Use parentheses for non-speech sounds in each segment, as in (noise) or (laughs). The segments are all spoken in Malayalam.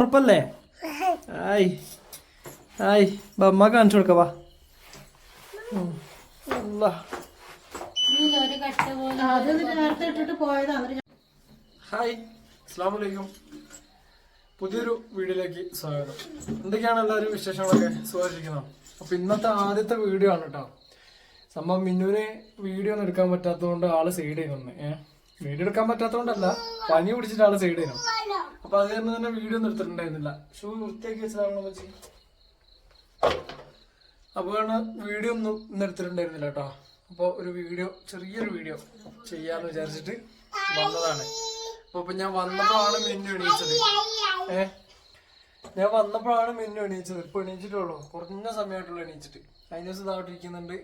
ഉറപ്പല്ലേ? ആയി ആയി ബമ്മ കാണിച്ചു കൊടുക്കവാ ഹായ് അസ്സാം വലൈക്കും പുതിയൊരു വീഡിയോയിലേക്ക് സ്വാഗതം. എന്തൊക്കെയാണ് എല്ലാവരും വിശേഷങ്ങളൊക്കെ? സുഖിക്കുന്നത് അപ്പൊ ഇന്നത്തെ ആദ്യത്തെ വീഡിയോ ആണ് കേട്ടോ സംഭവം മിന്നുവിന് വീഡിയോ ഒന്നും എടുക്കാൻ പറ്റാത്തതുകൊണ്ട് ആൾ സൈഡ് ചെയ്യുന്നുണ്ട്. ഏഹ് വീഡിയോ എടുക്കാൻ പറ്റാത്തതുകൊണ്ടല്ല പനി പിടിച്ചിട്ട് ആൾ സൈഡ് ചെയ്യുന്നു. അപ്പൊ അത് കാരണം തന്നെ വീഡിയോ ഒന്നും എടുത്തിട്ടുണ്ടായിരുന്നില്ല. ഷൂ വൃത്തിയാക്കി വെച്ചതാണോ വെച്ച് അപ്പോൾ വീഡിയോ ഒന്നും ഇന്ന് എടുത്തിട്ടുണ്ടായിരുന്നില്ല കേട്ടോ. അപ്പോൾ ഒരു വീഡിയോ ചെറിയൊരു വീഡിയോ ചെയ്യാന്ന് വിചാരിച്ചിട്ട് വന്നതാണ്. അപ്പൊ ഞാൻ വന്നപ്പോഴാണ് മെന്നു എണീച്ചത്. ഏ? ഞാൻ വന്നപ്പോഴാണ് മെന്നു എണീച്ചത്. ഇപ്പൊ എണീച്ചിട്ടുള്ളൂ. കുറഞ്ഞ സമയമായിട്ടുള്ളൂ എണീച്ചിട്ട്. അതിന് ദിവസം ഇതായിട്ട് ഇരിക്കുന്നുണ്ട്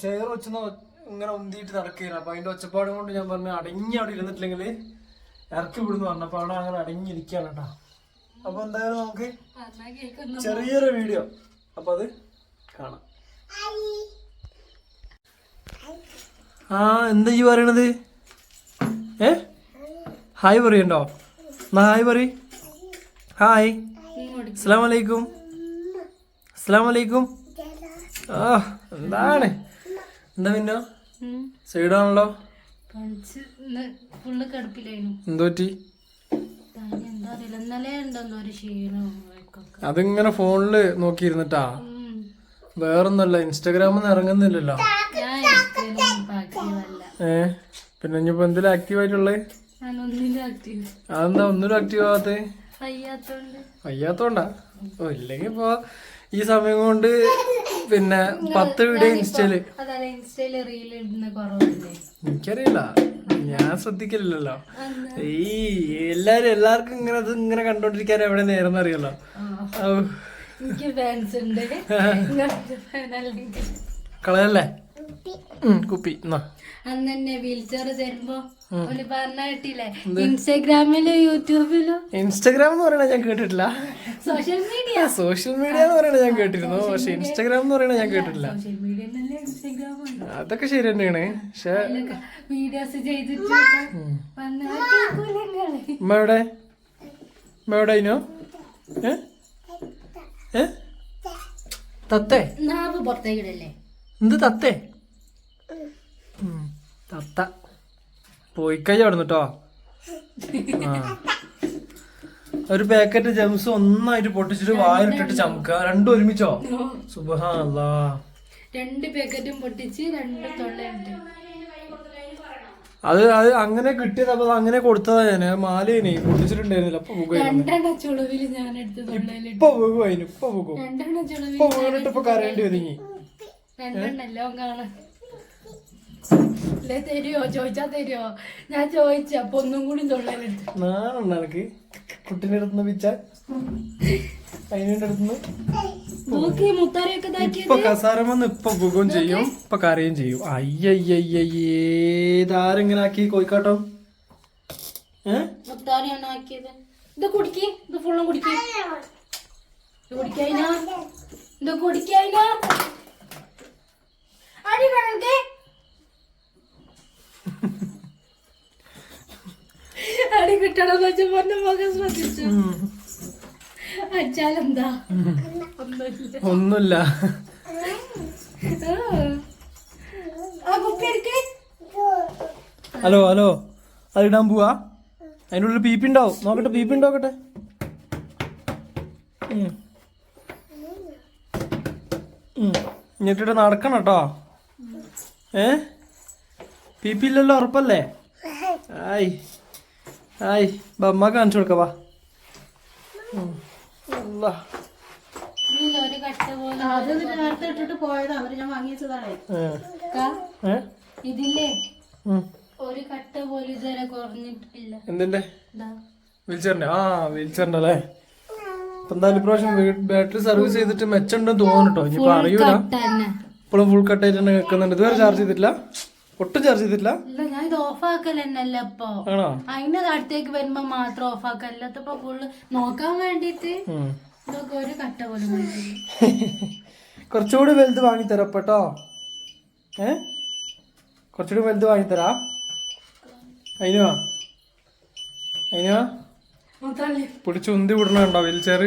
ചെയർ വെച്ചെന്ന് ഇങ്ങനെ ഉന്തിയിട്ട് നടക്കുകയാണ്. അപ്പൊ അതിന്റെ ഒച്ചപ്പാടും കൊണ്ട് ഞാൻ പറഞ്ഞു അടങ്ങി അവിടെ ഇരുന്നിട്ടില്ലെങ്കിൽ ഇറക്കി വിടുന്നു പറഞ്ഞപ്പോ അവിടെ അങ്ങനെ അടങ്ങിയിരിക്കുകയാണ് കേട്ടോ. അപ്പൊ എന്തായാലും നമുക്ക് ചെറിയൊരു വീഡിയോ. അപ്പൊ അത് കാണാം. ആ എന്താ ഈ പറയണത്? ഏ? ഹായ് പറയണ്ടോ? എന്നാ ഹായ് പറ ഹായ്. അസ്സാം വലൈക്കും അസ്സാം വലൈക്കും ആ എന്താണ്? എന്താ പിന്നെ സൈഡാണല്ലോ? ഇന്ന് ഫുള്ള് കിടപ്പിലായിരുന്നു അതിങ്ങനെ ഫോണിൽ നോക്കിയിരുന്നിട്ടാ. വേറൊന്നല്ല ഇൻസ്റ്റാഗ്രാമിൽ നിന്ന് ഇറങ്ങുന്നില്ലല്ലോ ഏ? പിന്നെ ഇനിയിപ്പോ എന്തെങ്കിലും ആക്റ്റീവ് ആക്റ്റീവ് അതെന്താ ഒന്നിനും ആക്റ്റീവ് ആവാത്തേ? വയ്യാത്തോണ്ട്. വയ്യാത്തോണ്ടാ? ഓ ഇല്ലെങ്കി ഇപ്പൊ ഈ സമയം കൊണ്ട് പിന്നെ പത്ത് വീഡിയോ ഇൻസ്റ്റയിൽ. എനിക്കറിയില്ല. ഞാൻ ശ്രദ്ധിക്കില്ലല്ലോ ഈ എല്ലാരും എല്ലാവർക്കും ഇങ്ങനെ അത് ഇങ്ങനെ കണ്ടോണ്ടിരിക്കാൻ എവിടെ നേരം അറിയല്ലോ. (laughs) കളയല്ലേ? കുപ്പി. എന്നാ അന്ന് തന്നെ വീൽചെയർ തരുമ്പോ ഒരു പറഞ്ഞ കേട്ടില്ലേ ഇൻസ്റ്റാഗ്രാമിലും യൂട്യൂബിലും? ഇൻസ്റ്റാഗ്രാം എന്ന് പറയണ ഞാൻ കേട്ടിട്ടില്ല. Social media? സോഷ്യൽ മീഡിയ എന്ന് പറയണ ഞാൻ കേട്ടിരുന്നു. പക്ഷെ ഇൻസ്റ്റാഗ്രാം എന്ന് പറയണ ഞാൻ കേട്ടിട്ടില്ല. അതൊക്കെ ശരി തന്നെയാണ്. പക്ഷെ വീഡിയോസ് ചെയ്തിട്ട് എവിടെ? അതിനോ ഏ? തത്തേ? എന്ത് തത്തേ? തത്ത. പോയിക്കഴിഞ്ഞ അവിടെ കേട്ടോ ഒരു പാക്കറ്റ് ജംസ് ഒന്നായിട്ട് പൊട്ടിച്ചിട്ട് വായിലിട്ടിട്ട് ചമക്ക രണ്ടും ഒരുമിച്ചോ? സുബഹാ രണ്ട് പാക്കറ്റും പൊട്ടിച്ച് രണ്ട് തൊള്ളയുണ്ട്. അത് അത് അങ്ങനെ കിട്ടിയത് അപ്പൊ അങ്ങനെ കൊടുത്തതാ ഞാൻ. മാലേനെ പൊട്ടിച്ചിട്ടുണ്ടായിരുന്നില്ല. അപ്പൊ തൊള്ളയിലിട്ട്. ഇപ്പൊ പോകും അതിന്. ഇപ്പൊ പോകും. രണ്ടെണ്ണ ചുളവിൽ ഇപ്പൊ വീണിട്ട് ഇപ്പൊ കരയേണ്ടി ഒതുങ്ങി രണ്ടെണ്ണല്ലോ കാണാൻ. അല്ലേ തരുവോ? ചോദിച്ചാ തരുവോ? ഞാൻ ചോദിച്ചു അപ്പൊ ഒന്നും കൂടി തൊള്ളയിലെടുത്തു. നാണെണ്ണ എനിക്ക് കുട്ടീന്റെ അടുത്തുനിന്ന് പിച്ച. അതിന്റെ അടുത്തുനിന്ന് നോക്കി മുത്താരെയൊക്കെ ഇതാക്കി ഇപ്പൊ കസാരമെന്ന് ഇപ്പൊ പോകുകയും ചെയ്യും ഇപ്പൊ കരയും ചെയ്യും. അയ്യയ്യയ്യേതാരെങ്ങനെ ആക്കി കോയിക്കാട്ടോ ഏ? മുത്താരെയാണ് ആക്കിയത്? ഇത് കുടിക്ക് ഇത് ഫുള്ളും കുടിക്ക്. ഇത് കുടിക്കഴിഞ്ഞാ ഇത് കുടിക്കഴിഞ്ഞാ അടി വേണേ അടി കിട്ടണം പറഞ്ഞ മുഖം ശ്രദ്ധിച്ചു? അച്ചാലെന്താ? ഒന്നുമില്ല. Hello hello. അത് ഇടാൻ പോവാ. അതിന്റെ ഉള്ളിൽ പീപ്പി ഉണ്ടാവും. നോക്കട്ടെ പീപ്പി ഉണ്ടാക്കട്ടെ ഇങ്ങോട്ടിട്ട്. എന്നിട്ടിട്ട് നടക്കണം കേട്ടോ. ഏ പീപ്പി ഇല്ലല്ലോ ഉറപ്പല്ലേ? ആയി ആയി ബമ്മ കാണിച്ചു കൊടുക്ക വാ. കട്ട. ഇതില്ലേ. ഒരു കട്ട പോലെ ഇതുവരെ കുറഞ്ഞിട്ടില്ല. എന്തിന്റെ? ദാ. വീൽചെയറിന്റെ ആ വീൽചെയറിന്റെ അല്ലേ? ഇപ്പൊ എന്തായാലും ഇപ്രാവശ്യം ബാറ്ററി സർവീസ് ചെയ്തിട്ട് മെച്ചുണ്ടെന്ന് തോന്നുന്നു ഇനിയിപ്പോ അറിയൂല. കട്ട ഇപ്പോഴും ഫുൾ കട്ട് ആയിട്ട് തന്നെ വെക്കുന്നുണ്ട്. ഇതുവരെ ചാർജ് ചെയ്തിട്ടില്ല. ഒട്ടും ചാർജ് ചെയ്തില്ല ഞാൻ ഇത് ഓഫ് ആക്കലെന്നല്ല ഇപ്പൊ. അതിന്റെ അടുത്തേക്ക് വരുമ്പോ മാത്രം ഓഫ് ആക്കല്ലാത്തപ്പോ ഫുള്ള് നോക്കാൻ വേണ്ടിട്ട്. ഇതൊക്കെ ഒരു കട്ട പോലെ (laughs) കുറച്ചുകൂടി വലുത് വാങ്ങിത്തരാം കേട്ടോ ഏ? കുറച്ചുകൂടി വലുത് വാങ്ങിത്തരാ. അതിനുവാ അതിനുവാ പിടിച്ച് ഉന്തി വിടണുണ്ടോ വീൽ ചെയർ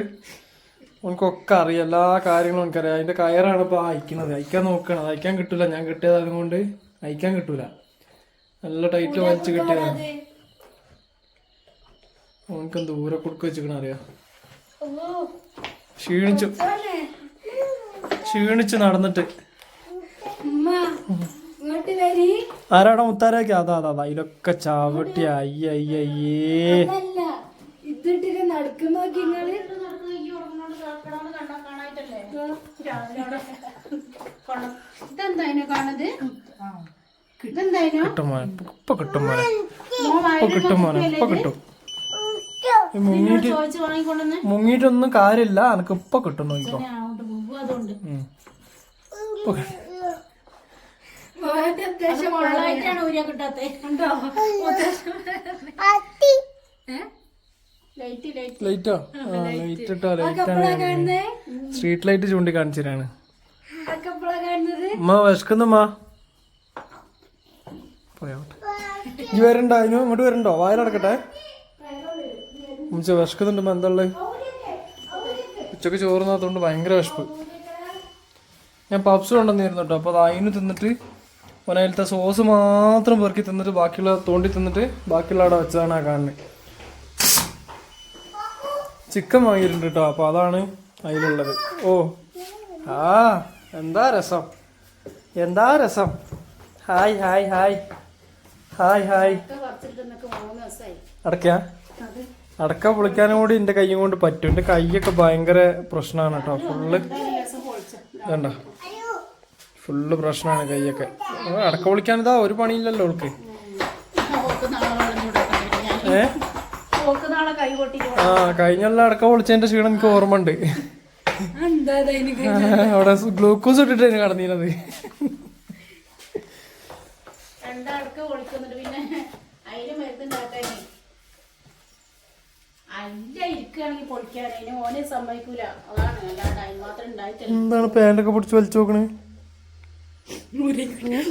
ഉനക്കൊക്കെ അറിയാം. എല്ലാ കാര്യങ്ങളും എനിക്കറിയാം അതിന്റെ കയറാണ് ഇപ്പൊ അയക്കുന്നത് അയക്കാൻ നോക്കണത് അയക്കാൻ കിട്ടില്ല ഞാൻ കിട്ടിയത് അതുകൊണ്ട്. അയക്കാൻ കിട്ടൂല. നല്ല ടൈറ്റ് വലിച്ചു കിട്ടിയതാണ് ഓനക്ക് ദൂരെ കൊടുക്ക വെച്ചിക്കണ അറിയാ? ക്ഷീണിച്ചു. ക്ഷീണിച്ചു നടന്നിട്ട്. ഉമ്മ ഇങ്ങോട്ട് വരി. ആരാടാ മുത്താരാക്കി? അതാ അതാ അതാ. ഇതിലൊക്കെ ചവിട്ടി അയ്യ അയ്യ അയ്യേ. ഇതെന്താ അതിനെ കാണുന്നത്? കിട്ടും മോനെ. ഇപ്പൊ കിട്ടും മോനെ. മോൻ ഇപ്പൊ കിട്ടും മോനെ. ഇപ്പൊ കിട്ടും. ഈ മുങ്ങിട്ട് മുങ്ങിയിട്ടൊന്നും കാര്യമില്ല. എനക്ക് ഇപ്പൊ കിട്ടും നോക്കിക്കോ. Light light. ലൈറ്റോ? ലൈറ്റ്. ഇട്ടോ ലൈറ്റ് സ്ട്രീറ്റ് ലൈറ്റ് ചൂണ്ടി കാണിച്ചിട്ടാണ് അതൊക്കെ എപ്പോഴാ കാണുന്നത്? ഉമ്മ വിശക്കുന്നുമ്മ പോയോട്ടെ ഇനി വരണ്ട അതിന് ഇങ്ങോട്ട് വരണ്ടോ? വായലടക്കട്ടെ ഉമ്മച്ച വിശക്കുന്നുണ്ട് എന്താ ഉള്ളത് ഉച്ചയ്ക്ക് ചോറുന്നാത്തോണ്ട് ഭയങ്കര വിശപ്പ്. ഞാൻ പപ്സ് കൊണ്ടുവന്നിരുന്നു കേട്ടോ അപ്പോൾ അത് അതിന് തിന്നിട്ട് ഒനയിലത്തെ സോസ് മാത്രം പെറുക്കി തിന്നിട്ട് ബാക്കിയുള്ള തോണ്ടി തിന്നിട്ട് ബാക്കിയുള്ള അവിടെ വെച്ചതാണ് ആ കാണുന്നത് ചിക്കൻ വാങ്ങിയിട്ടുണ്ട് കേട്ടോ അപ്പോൾ അതാണ് അതിലുള്ളത്. ഓ ആ എന്താ രസം? എന്താ രസം? Hi hi hi. Hi hi. അടക്കാ അടക്ക പൊളിക്കാനും കൂടി എന്റെ കൈയും കൊണ്ട് പറ്റും. എന്റെ കൈയൊക്കെ ഭയങ്കര പ്രശ്നമാണ് കേട്ടോ. ഫുള്ള് വേണ്ട ഫുള്ള് പ്രശ്നമാണ് കൈയൊക്കെ. അടക്ക പൊളിക്കാൻ ഇതാ ഒരു പണിയില്ലല്ലോ അവൾക്ക് ഏ? ആ കഴിഞ്ഞല്ല അടക്ക പൊളിച്ചതിന്റെ ക്ഷീണം എനിക്ക് ഓർമ്മ ഉണ്ട് (laughs) അവിടെ ഗ്ലൂക്കോസ് ഇട്ടിട്ടായിരുന്നു കടന്നിരുന്നത്. രണ്ടടക്ക് ഒളിക്കുന്നുണ്ട് പിന്നെ അതിന് മരുന്നുണ്ടാക്കാനേ. അല്ല ഇരിക്കുകയാണെങ്കിൽ പൊളിക്കാൻ. അതിന് ഓനെ സമ്മതിക്കൂല. അതാണ്. അല്ലാണ്ട് അതിന് മാത്രം ഉണ്ടായിട്ടില്ല. എന്താണ് പാന്റൊക്കെ പൊടിച്ച് വലിച്ചു നോക്കണേ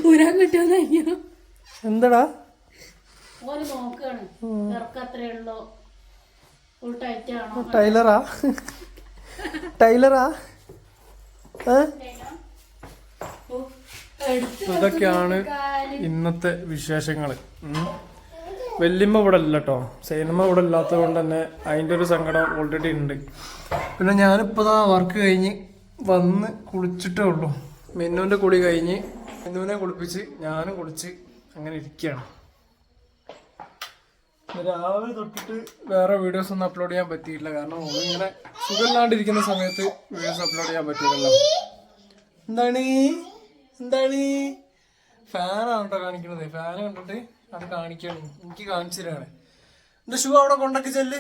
ഊരാൻ എന്താടാ? ഓന് നോക്കുകയാണ് ഇറക്കം അത്രേ ഉള്ളൂ. ഫുൾ ടൈറ്റ് ആണോ? ടൈലറാ? ടൈലറാ? ഏ? ഇതൊക്കെയാണ് ഇന്നത്തെ വിശേഷങ്ങൾ വെല്ലിമ്മ ഇവിടെ അല്ല കേട്ടോ സൈനമ്മ ഇവിടെ ഇല്ലാത്തത് കൊണ്ട് തന്നെ അതിന്റെ ഒരു സങ്കടം ഓൾറെഡി ഉണ്ട്. പിന്നെ ഞാനിപ്പോൾ ആ വർക്ക് കഴിഞ്ഞ് വന്ന് കുളിച്ചിട്ടേ ഉള്ളൂ. മെന്നുവിന്റെ കുളി കഴിഞ്ഞ് മെന്നുവിനെ കുളിപ്പിച്ച് ഞാനും കുളിച്ച് അങ്ങനെ ഇരിക്കുകയാണ്. രാവിലെ തൊട്ടിട്ട് വേറെ വീഡിയോസ് ഒന്നും അപ്ലോഡ് ചെയ്യാൻ പറ്റിയില്ല. കാരണം ഇങ്ങനെ സുഖമില്ലാണ്ടിരിക്കുന്ന സമയത്ത് വീഡിയോസ് അപ്ലോഡ് ചെയ്യാൻ പറ്റിയില്ലല്ലോ. എന്താണ്? എന്താണ്? ഫാനാണ് കേട്ടോ കാണിക്കണത് ഫാൻ കണ്ടിട്ട് അത് കാണിക്കണം. എനിക്ക് കാണിച്ചു തരാണ്. എന്റെ ഷൂ അവിടെ കൊണ്ടൊക്കെ ചെല്ല്?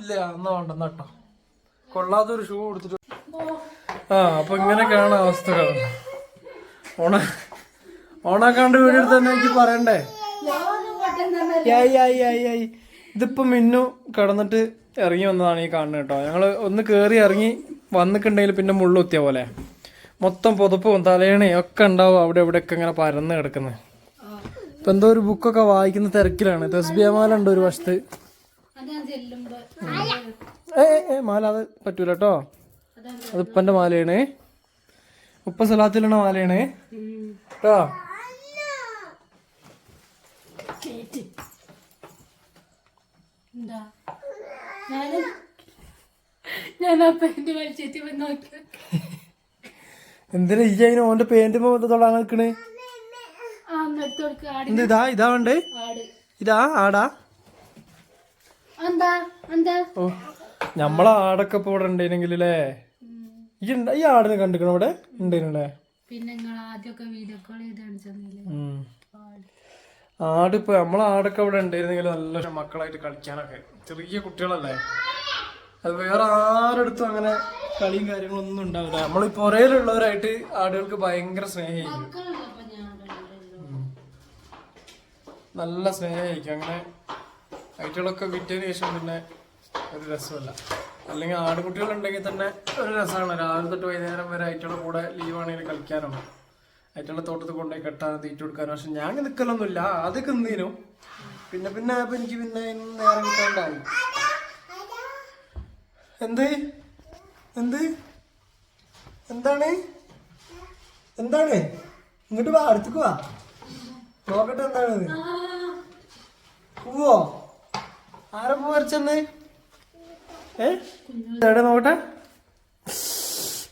ഇല്ല എന്നാ വേണ്ട എന്നാ കേട്ടോ കൊള്ളാത്തൊരു ഷൂ കൊടുത്തിട്ട് ആ അപ്പൊ ഇങ്ങനെയൊക്കെയാണ് അവസ്ഥകൾ. ഓണ ഓണാക്കാണ്ട് വീഡിയോ എടുത്ത് തന്നെ എനിക്ക് പറയണ്ടേ? ഇതിപ്പോ മിന്നു കടന്നിട്ട് ഇറങ്ങി വന്നതാണ് ഈ കാണുന്നത് കേട്ടോ. ഞങ്ങൾ ഒന്ന് കേറി ഇറങ്ങി വന്നിട്ടുണ്ടെങ്കിൽ പിന്നെ മുള്ളുത്തിയ പോലെ. മൊത്തം പുതപ്പും തലേണയും ഒക്കെ ഉണ്ടാവും അവിടെ ഇവിടെയൊക്കെ ഇങ്ങനെ പരന്ന് കിടക്കുന്നത്. ഇപ്പൊ എന്തോ ഒരു ബുക്കൊക്കെ വായിക്കുന്ന തിരക്കിലാണ്. തസ്ബിയമാല ഉണ്ട് ഒരു വശത്ത്. ഏ ഏ, മാല അത് പറ്റൂല കേട്ടോ അത് ഉപ്പന്റെ മാലയാണ്. ഉപ്പ സലാത്തിലുള്ള മാലയാണ്. കേട്ടോ ഞാൻ ആ പെയിന്റ് വലിച്ചേറ്റി പോയി നോക്കി. എന്തിനാ ഈ അതിന് ഓന്റെ പേന്റ് തൊള്ളാൻ നിൽക്കണ്? എന്ത് ഇതാ ഇതാ വേണ്ടേ? ഇതാ ആടാ. ഓ നമ്മളെ ആടൊക്കെ ഇപ്പൊ ഇവിടെ ഉണ്ടെങ്കിലേ ഈ ഉണ്ട- ഈ ആടിനെ കണ്ടിക്കണ ഇവിടെ? ഉണ്ടേനല്ലേ പിന്നെ ആദ്യമൊക്കെ വീഡിയോ കോൾ ചെയ്ത് ആട്. ഇപ്പൊ നമ്മളെ ആടൊക്കെ ഇവിടെ ഉണ്ടായിരുന്നെങ്കിൽ നല്ല മക്കളായിട്ട് കളിക്കാനൊക്കെ. ചെറിയ കുട്ടികളല്ലേ? അത് വേറെ ആരെടുത്തും അങ്ങനെ കളിയും കാര്യങ്ങളൊന്നും ഉണ്ടാവില്ല. നമ്മൾ ഈ പുറയിലുള്ളവരായിട്ട് ആടുകൾക്ക് ഭയങ്കര സ്നേഹമായിരിക്കും. നല്ല സ്നേഹമായിരിക്കും. അങ്ങനെ ഐറ്റുകളൊക്കെ വിറ്റതിന് ശേഷം പിന്നെ ഒരു രസമല്ല. അല്ലെങ്കിൽ ആടുകുട്ടികൾ ഉണ്ടെങ്കിൽ തന്നെ ഒരു രസമാണ്. രാവിലെ തൊട്ട് വൈകുന്നേരം വരെ ആയിട്ടുള്ള കൂടെ ലീവ് ആണെങ്കിൽ കളിക്കാനോ ഐറ്റുകളെ തോട്ടത്തിൽ കൊണ്ടുപോയി കെട്ടാൻ തീറ്റ കൊടുക്കാനോ. പക്ഷെ ഞാൻ നിൽക്കലൊന്നുമില്ല ആദ്യമൊക്കെ എന്തിനും പിന്നെ പിന്നെ എനിക്ക് പിന്നെ നേരം കിട്ടാണ്ടായി. എന്ത്? എന്ത്? എന്താണ്? എന്താണ്? ഇങ്ങോട്ട് വാ അടുത്തേക്ക് വാ. നോക്കട്ടെ എന്താണ് പൂവോ? ആരെ പൂ വരച്ചെന്ന്? ഏ? നോക്കട്ടെ.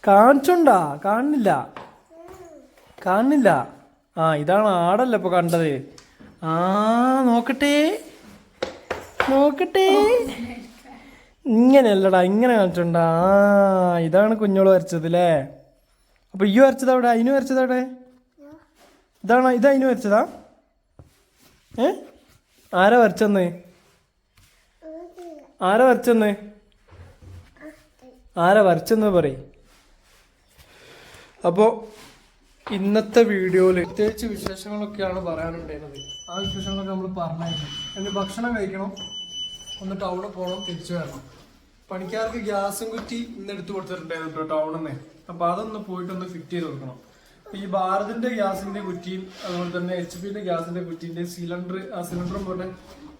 കാണിച്ചുണ്ടാ? കാണുന്നില്ല. കാണുന്നില്ല. ആ ഇതാണ് ആടല്ല ഇപ്പൊ കണ്ടത്. ആ നോക്കട്ടെ. നോക്കട്ടെ. ഇങ്ങനെയല്ലടാ ഇങ്ങനെ കാണിച്ചുണ്ടാ ആ ഇതാണ് കുഞ്ഞോൾ വരച്ചത് അല്ലേ അപ്പൊ ഈ വരച്ചത് അവിടെ അതിന് വരച്ചത് അവിടെ ഇതാണോ ഇത് അതിന് വരച്ചതാ? ഏ? ആരാ വരച്ചെന്ന്? ആരാ വരച്ചെന്ന്? ആരാ വരച്ചെന്ന് പറയും. അപ്പോൾ ഇന്നത്തെ വീഡിയോയിൽ പ്രത്യേകിച്ച് വിശേഷങ്ങളൊക്കെയാണ് പറയാനുണ്ടായിരുന്നത്. ആ വിശേഷങ്ങളൊക്കെ നമ്മൾ എന്റെ ഭക്ഷണം കഴിക്കണം. ഒന്ന് ടൗണിൽ പോകണം തിരിച്ചു വരണം. പണിക്കാർക്ക് ഗ്യാസും കുറ്റി ഇന്ന് എടുത്തു കൊടുത്തിട്ടുണ്ടായിരുന്നു കേട്ടോ ടൗണിൽ നിന്ന് അപ്പൊ അതൊന്ന് പോയിട്ടൊന്ന് ഫിറ്റ് ചെയ്ത് കൊടുക്കണം. ഈ ഭാരതിന്റെ ഗ്യാസിന്റെ കുറ്റിയും അതുപോലെ തന്നെ എച്ച് പിന്റെ ഗ്യാസിന്റെ കുറ്റിന്റെ സിലിണ്ടർ ആ സിലിണ്ടറും പോലെ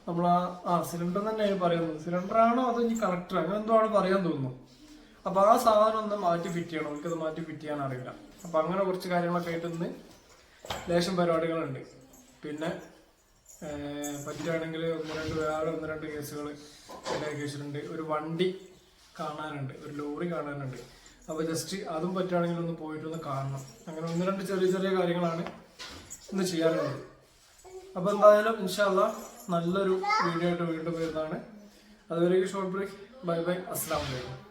നമ്മൾ ആ ആ സിലിണ്ടർ തന്നെയാണ് പറയുന്നത്. സിലിണ്ടർ ആണോ അതോ ഇനി കണക്ടർ അങ്ങനെ എന്തോ ആണ് പറയാൻ തോന്നുന്നു. അപ്പൊ ആ സാധനം ഒന്ന് മാറ്റി ഫിറ്റ് ചെയ്യണം. എനിക്കത് മാറ്റി ഫിറ്റ് ചെയ്യാൻ അറിയില്ല. അപ്പൊ അങ്ങനെ കുറച്ച് കാര്യങ്ങളൊക്കെ ആയിട്ട് ഇന്ന് ലേശം പരിപാടികളുണ്ട്. പിന്നെ പറ്റുകയാണെങ്കിൽ ഒന്ന് രണ്ട് വേറെ ഒന്ന് രണ്ട് കേസുകൾ റെഡിയാക്കി വെച്ചിട്ടുണ്ട് ഒരു വണ്ടി കാണാനുണ്ട് ഒരു ലോറി കാണാനുണ്ട്. അപ്പോൾ ജസ്റ്റ് അതും പറ്റുകയാണെങ്കിൽ ഒന്ന് പോയിട്ടൊന്ന് കാണണം. അങ്ങനെ ഒന്ന് രണ്ട് ചെറിയ ചെറിയ കാര്യങ്ങളാണ് ഇന്ന് ചെയ്യാറുള്ളത്. അപ്പോൾ എന്തായാലും ഇൻഷാല്ല നല്ലൊരു വീഡിയോ ആയിട്ട് വീണ്ടും വരുന്നതാണ്. അതുവരെ ഷോർട്ട് ബ്രേക്ക് ബൈ ബൈ. അസ്സാം വലൈക്കും